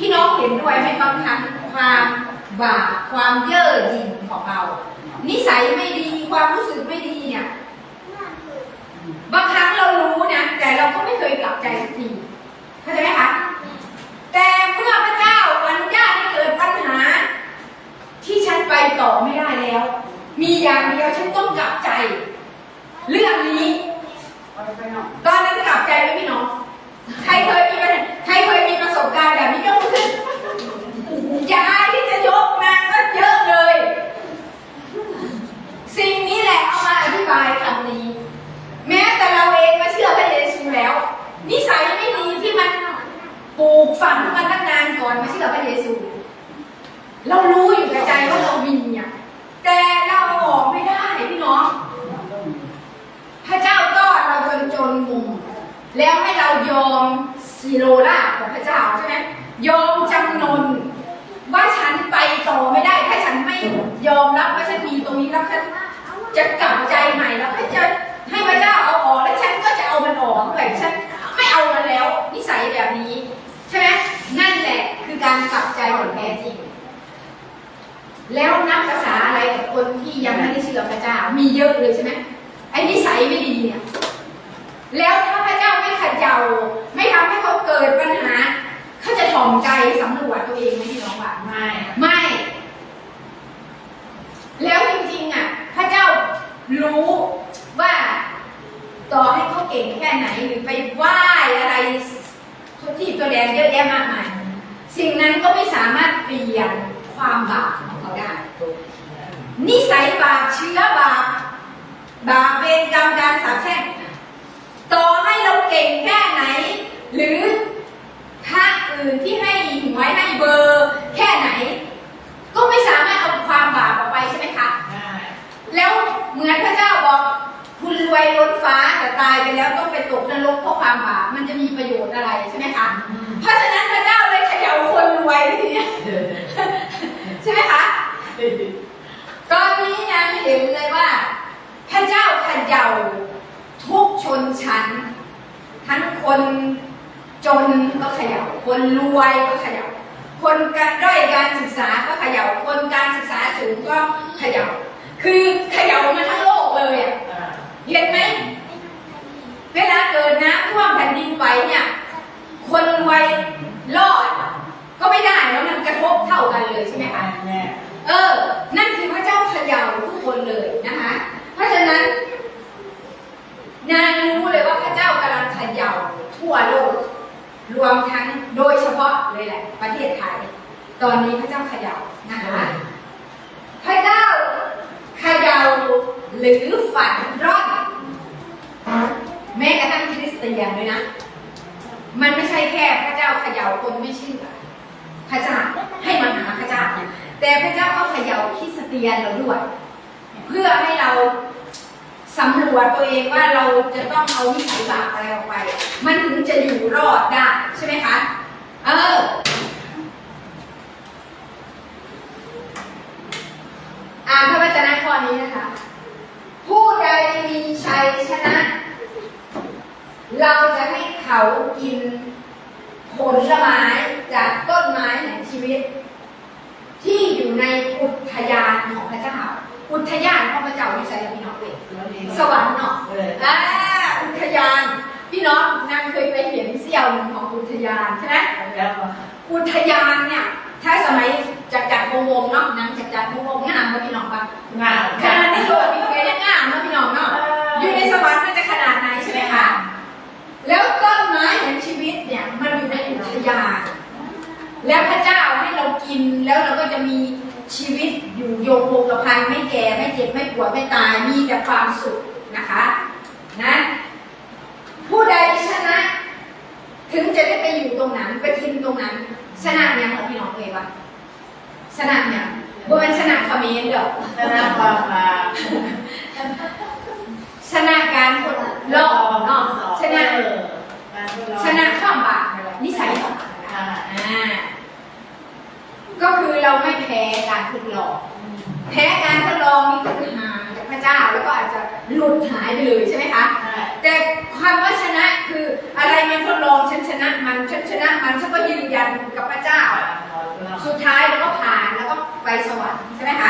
พี่น้องเห็นด้วยไหมบางครั้งความบาปความเย่อหยิ่งของเรา นิสัยไม่ดีความรู้สึกไม่ดีเนี่ยบางครั้งเรารู้นะแต่เราก็ไม่เคยกลับใจสักทีเข้าใจไหมคะแต่เมื่อพระเจ้าอนุญาตให้เกิดปัญหา ที่ฉันไปต่อไม่ได้แล้ว มีอย่างเดียวฉันต้องกลับใจ เรื่องนี้ ตอนนั้นกลับใจไหมพี่น้องใครเคยมีปัญหาใครเคยมีประสบการณ์แบบนี้ยกมือขึ้นอยาที่จะยกมาก็เยอะเลย สิ่งนี้แหละเอามาอธิบายคำนี้ แม้แต่เราเองมาเชื่อพระเยซูแล้ว นิสัยไม่ดีที่มันปลูกฝังมาตั้งนานก่อนมาเชื่อพระเยซู เรารู้อยู่กับใจว่าเรามีอะแต่เราเอาออกไม่ได้พี่น้อง พระเจ้าต้อนเราจนจนมุม แล้วให้เรายอมซีโรล่า ของพระเจ้าใช่ไหมยอมจำนนว่าฉันไปต่อไม่ได้ ถ้าฉันไม่ยอมรับว่าฉันมีตรงนี้แล้วฉันจะกลับใจใหม่แล้วก็จะให้พระเจ้าเอาออกแล้วฉันก็จะเอามันออกด้วยฉันไม่เอามันแล้ว นิสัยแบบนี้ ใช่ไหมนั่นแหละคือการกลับใจอย่างแท้จริง แล้วนับภาษาอะไรกับคนที่ยังไม่ได้เชื่อพระเจ้ามีเยอะเลยใช่ไหมไอ้นิสัยไม่ดีเนี่ยแล้วถ้าพระเจ้าไม่ขัดเยาไม่ทำให้เขาเกิดปัญหา เขาจะถ่อมใจสำรวจตัวเองไหมพี่น้องว่า ไม่ ไม่ แล้วจริงๆอะ พระเจ้ารู้ว่า ต่อให้เขาเก่งแค่ไหนหรือไปไหว้อะไรที่ตัวแดงเยอะแยะมากมายสิ่งนั้นก็ไม่สามารถเปลี่ยนความบาปของเขาได้ นิสัยบาปเชื้อบาปบาปเป็นกรรมการสาปแช่งต่อให้เราเก่งแค่ไหน หรือพระอื่นที่ให้หวยให้เบอร์แค่ไหน ก็ไม่สามารถเอาความบาปออกไปใช่ไหมคะไม่แล้วเหมือนพระเจ้าบอก คุณรวยล้นฟ้าแต่ตายไปแล้วต้องไปตกนรกเพราะความบาปมันจะมีประโยชน์อะไรใช่ไหมคะ เพราะฉะนั้นพระเจ้าเลยเขย่าคนรวยทีเนี้ยใช่ไหมคะ ตอนนี้นะเห็นเลยว่า พระเจ้าเขย่าทุกชนชั้น ทั้งคนจนก็เขย่าคนรวยก็เขย่าคนการด้อยการศึกษาก็เขย่าคนการศึกษาสูงก็เขย่าคือเขย่ามาทั้งโลกเลยอะเห็นไหม เวลาเกิดน้ำท่วมแผ่นดินไหวเนี่ย คนรวยรอด ก็ไม่ได้แล้วมันกระทบ เท่ากันเลยใช่ไหมคะแม่เออ นั่นคือพระเจ้าเขย่าทุกคนเลยนะคะ เพราะฉะนั้น นางรู้เลยว่าพระเจ้ากำลังเขย่าทั่วโลก รวมทั้งโดยเฉพาะเลยแหละ ประเทศไทย ตอนนี้พระเจ้าเขย่านะคะ พระเจ้าเขย่าหรือฝันร่อนแม้กระทั่งคริสเตียนด้วยนะ มันไม่ใช่แค่พระเจ้าเขย่าคนไม่เชื่อพระเจ้าให้มาหาพระเจ้า แต่พระเจ้าก็เขย่าคริสเตียนเราด้วย เพื่อให้เราสำรวจตัวเองว่าเราจะต้องเอานิสัยบาปอะไรออกไป มันถึงจะอยู่รอดได้ใช่ไหมคะ เออ อ่านพระวจนะข้อนี้นะคะ ผู้ใดมีชัยชนะ เราจะให้เขากินผลไม้จากต้นไม้แห่งชีวิต ที่อยู่ในอุทยานของพระเจ้า อุทยานของพระเจ้าอยู่ใส่พี่น้องเองสวรรค์เนาะ เออ อ่าอุทยาน พี่น้องนางเคยไปเห็นเสี่ยวหนึ่งของอุทยานใช่ไหมแล้วอุทยานเนี่ยถ้าสมัยจักรจักรวงศ์เนาะนางจักรจักรวงศ์งามนะพี่น้องปะงานขนาดในโลกมีแค่ยังงามนะพี่น้องเนาะอยู่ในสวรรค์มันจะขนาดไหนใช่ไหมคะแล้วต้นไม้แห่งชีวิตเนี่ยมันอยู่ในอุทยานแล้วพระเจ้าให้เรากินแล้วเราก็จะมีชีวิตอยู่โยงคงกระพันไม่แก่ไม่เจ็บไม่ปวดไม่ตายมีแต่ความสุขนะคะนะผู้ใดชนะ ถึงจะได้ไปอยู่ตรงนั้น ไปกินตรงนั้นชนะเนี่ยเหรอพี่น้องเอ๋ยวะชนะเนี่ยบ่เป็นชนะคอมเขมนต์เด้อชนะความบาปชนะการคนโลกเนาะชนะชนะความบาปนั่นแหละนิสัยของเรานะคะอ่าก็คือเราไม่แพ้การทดลองแพ้การทดลองนี่คือห่างจากพระเจ้าแล้วก็อาจจะหลุดหายไปเลยใช่ไหมคะแต่ ยืนยันกับพระเจ้า สุดท้ายเราก็ผ่านแล้วก็ไปสวรรค์ใช่ไหมคะ